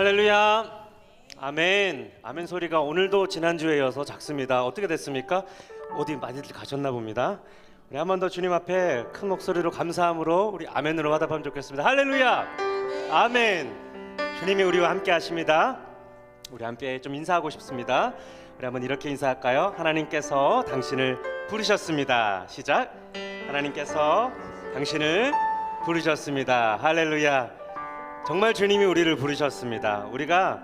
할렐루야. 아멘. 아멘 소리가 오늘도 지난주에 이어서 작습니다. 어떻게 됐습니까? 어디 많이들 가셨나 봅니다. 우리 한 번 더 주님 앞에 큰 목소리로 감사함으로 우리 아멘으로 화답하면 좋겠습니다. 할렐루야. 아멘. 주님이 우리와 함께 하십니다. 우리 함께 좀 인사하고 싶습니다. 우리 한번 이렇게 인사할까요? 하나님께서 당신을 부르셨습니다. 시작. 하나님께서 당신을 부르셨습니다. 할렐루야. 정말 주님이 우리를 부르셨습니다. 우리가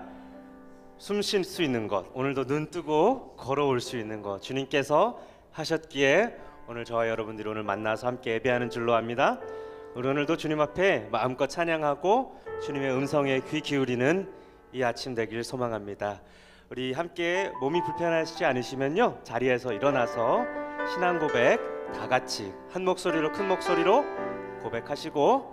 숨 쉴 수 있는 것, 오늘도 눈 뜨고 걸어올 수 있는 것, 주님께서 하셨기에 오늘 저와 여러분들이 오늘 만나서 함께 예배하는 줄로 압니다. 우리 오늘도 주님 앞에 마음껏 찬양하고 주님의 음성에 귀 기울이는 이 아침 되길 소망합니다. 우리 함께 몸이 불편하시지 않으시면요 자리에서 일어나서 신앙 고백 다 같이 한 목소리로 큰 목소리로 고백하시고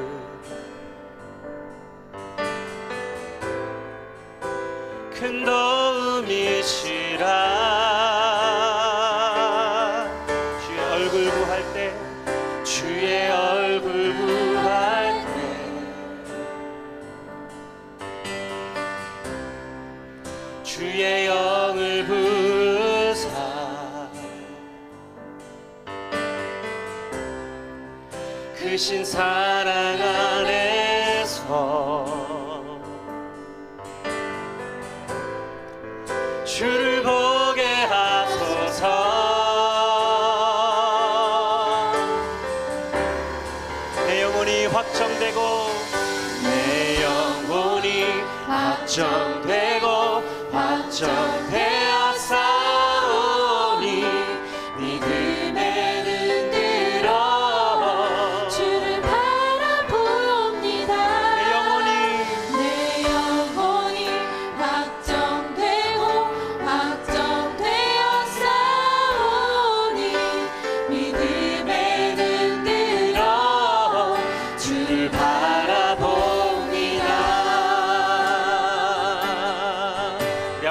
唱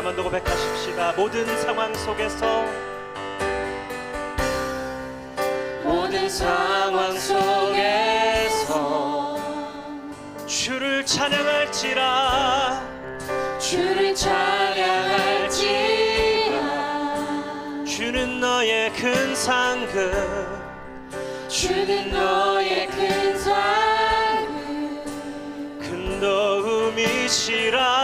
한번 더 고백하십시다. 모든 상황 속에서 모든 상황 속에서 주를 찬양할지라. 주를 찬양할지라. 주는 너의 큰 상급. 주는 너의 큰 상급. 큰 도움이시라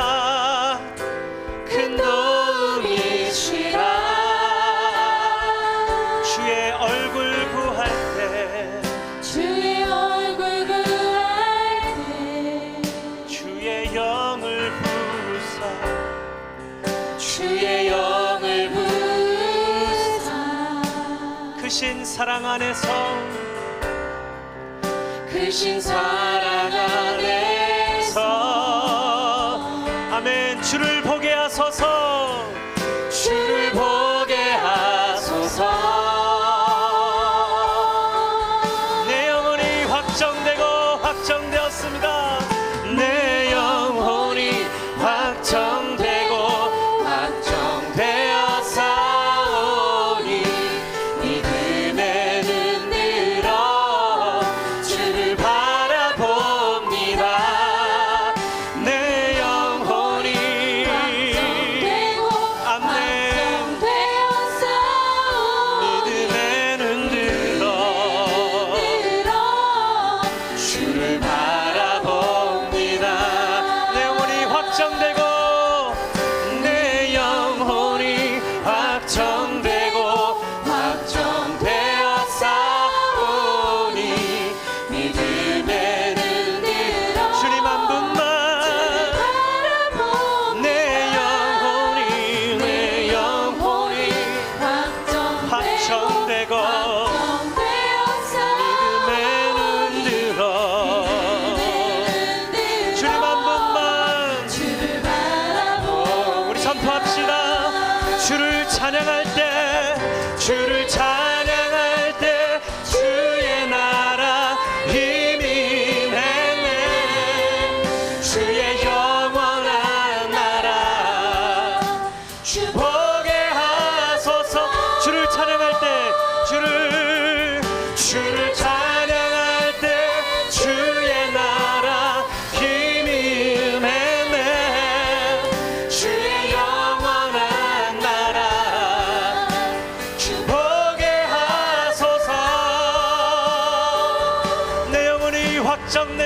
주의 영을 부사. 주의 영을 부사. 크신 사랑 안에서. 크신 사랑 안에서. 아멘. 주를 정내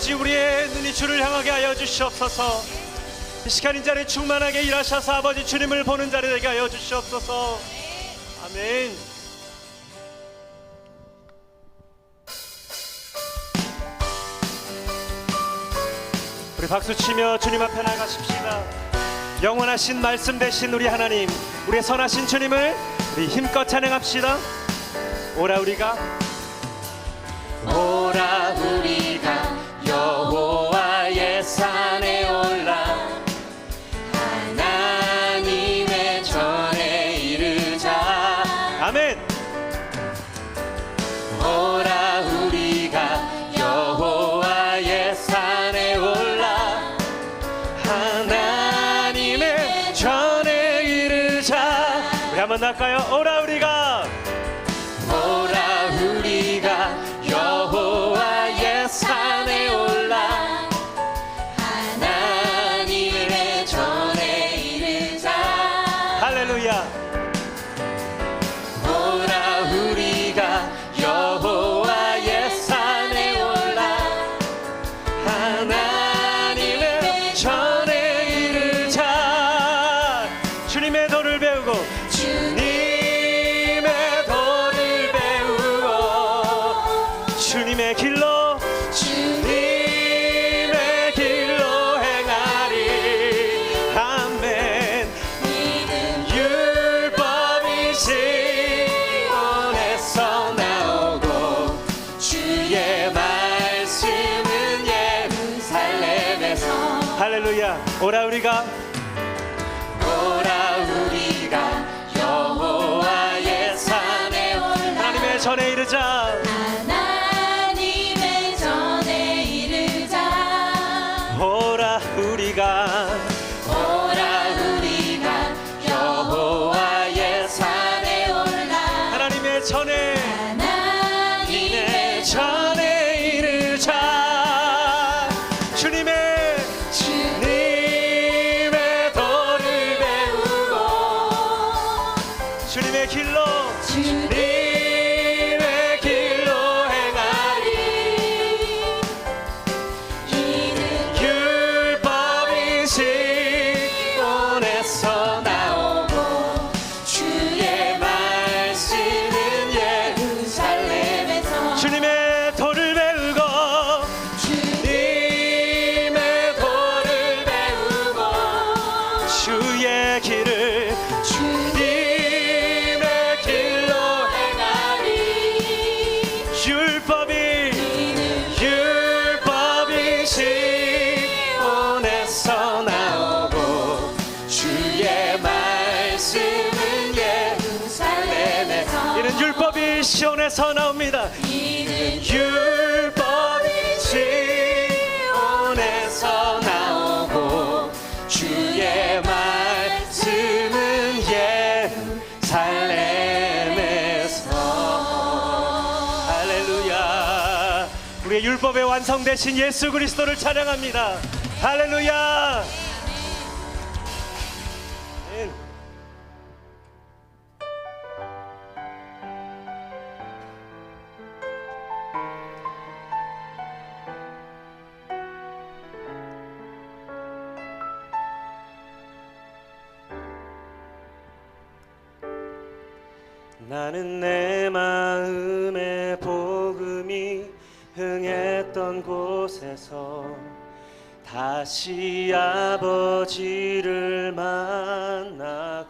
아버지 우리의 눈이 주를 향하게 하여 주시옵소서. 시간 이 자리에 충만하게 일하셔서 아버지 주님을 보는 자리 되게 하여 주시옵소서. 아멘. 우리 박수 치며 주님 앞에 나가십시다. 영원하신 말씀 되신 우리 하나님, 우리의 선하신 주님을 우리 힘껏 찬양합시다. 오라 우리가 오라 우리 전에 이르자 율법의 완성되신 예수 그리스도를 찬양합니다. 할렐루야! 다시 아버지를 만나고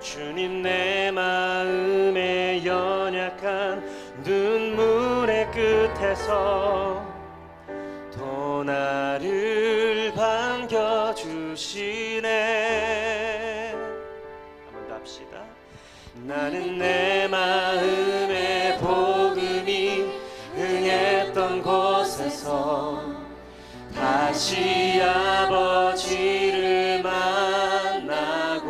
주님 내 마음에 연약한 눈물의 끝에서 다시 아버지를 만나고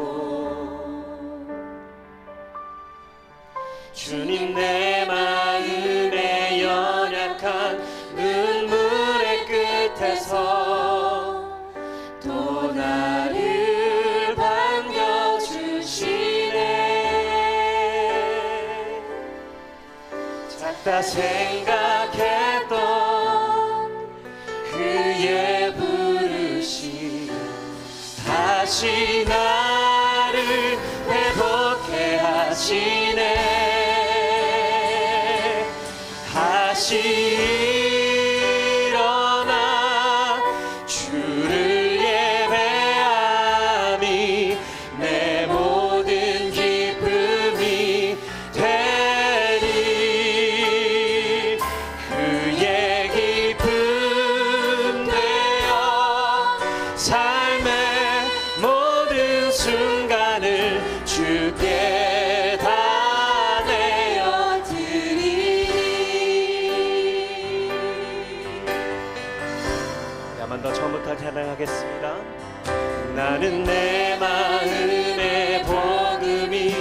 주님 내 마음에 연약한 눈물의 끝에서 또 나를 반겨주시네. 작다 생 다시 나를 회복해 하시네. 나는 내 마음의 복음이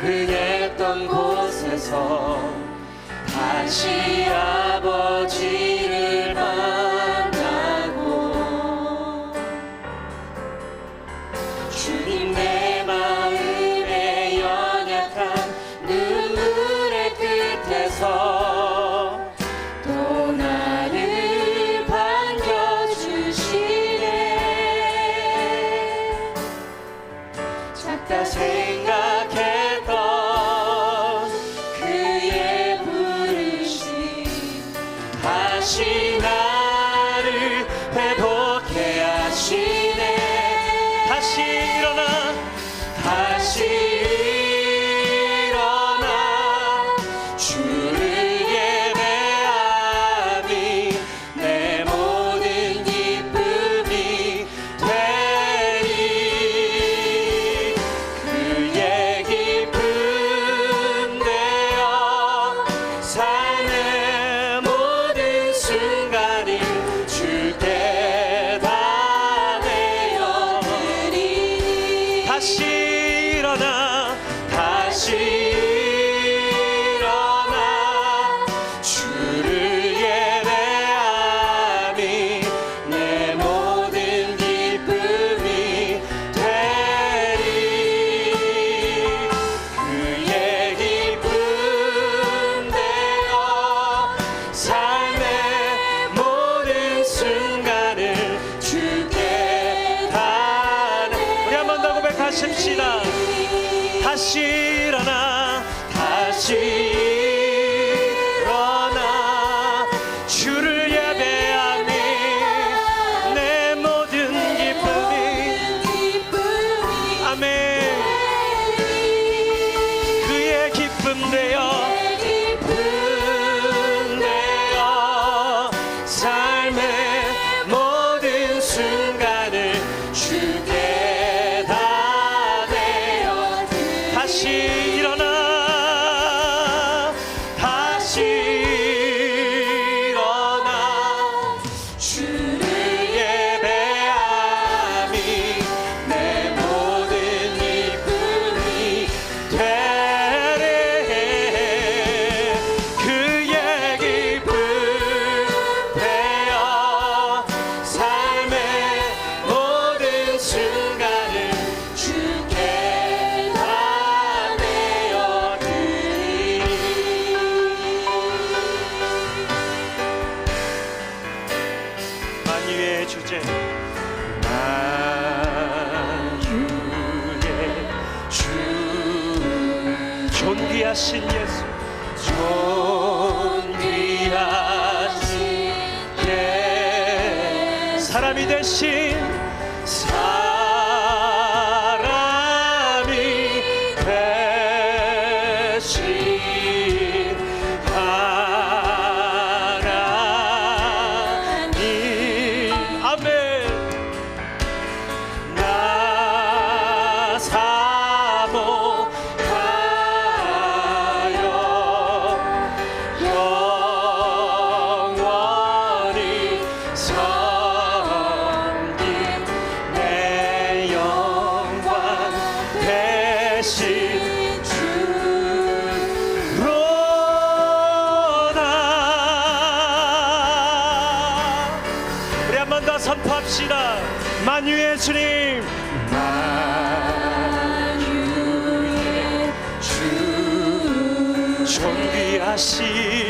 흥했던 곳에서 다시 아 부릅시다. 다시. 존귀하신 예 사람이 되신 만유의 주님. 만유의 주 존귀하신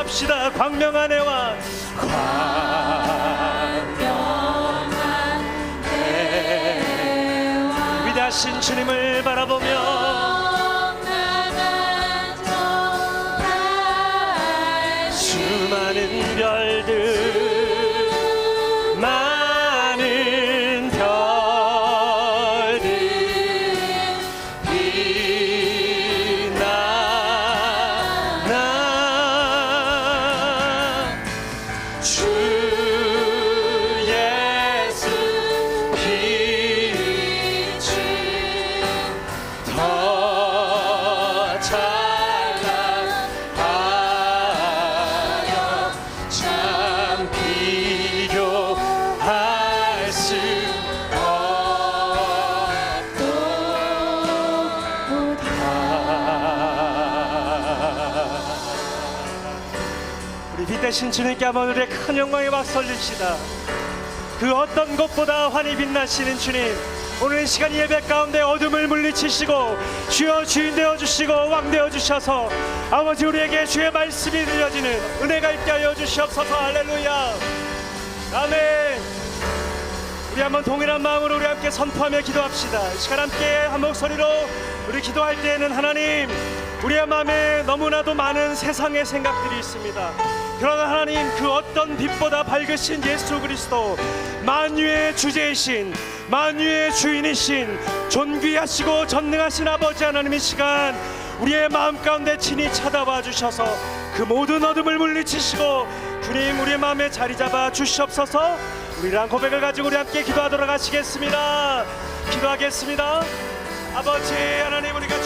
합시다. 광명한 애와 광명한 애와 위대하신 주님을 바라보며 살아계신 주님께 한번 우리의 큰 영광의 박수 올립시다. 그 어떤 것보다 환히 빛나시는 주님. 오늘 시간 예배 가운데 어둠을 물리치시고 주여 주인 되어 주시고 왕 되어 주셔서 아버지 우리에게 주의 말씀이 들려지는 은혜가 있게 하여 주시옵소서 할렐루야 아멘 우리 한번 동일한 마음으로 우리 함께 선포하며 기도합시다 시간 함께 한 목소리로 우리 기도할 때에는 하나님 우리의 마음에 너무나도 많은 세상의 생각들이 있습니다 그러나 하나님 그 어떤 빛보다 밝으신 예수 그리스도 만유의 주제이신 만유의 주인이신 존귀하시고 전능하신 아버지 하나님 이 시간 우리의 마음 가운데 친히 찾아와 주셔서 그 모든 어둠을 물리치시고 주님 우리의 마음에 자리 잡아 주시옵소서. 우리랑 고백을 가지고 우리 함께 기도하도록 하시겠습니다. 기도하겠습니다. 아버지 하나님 우리가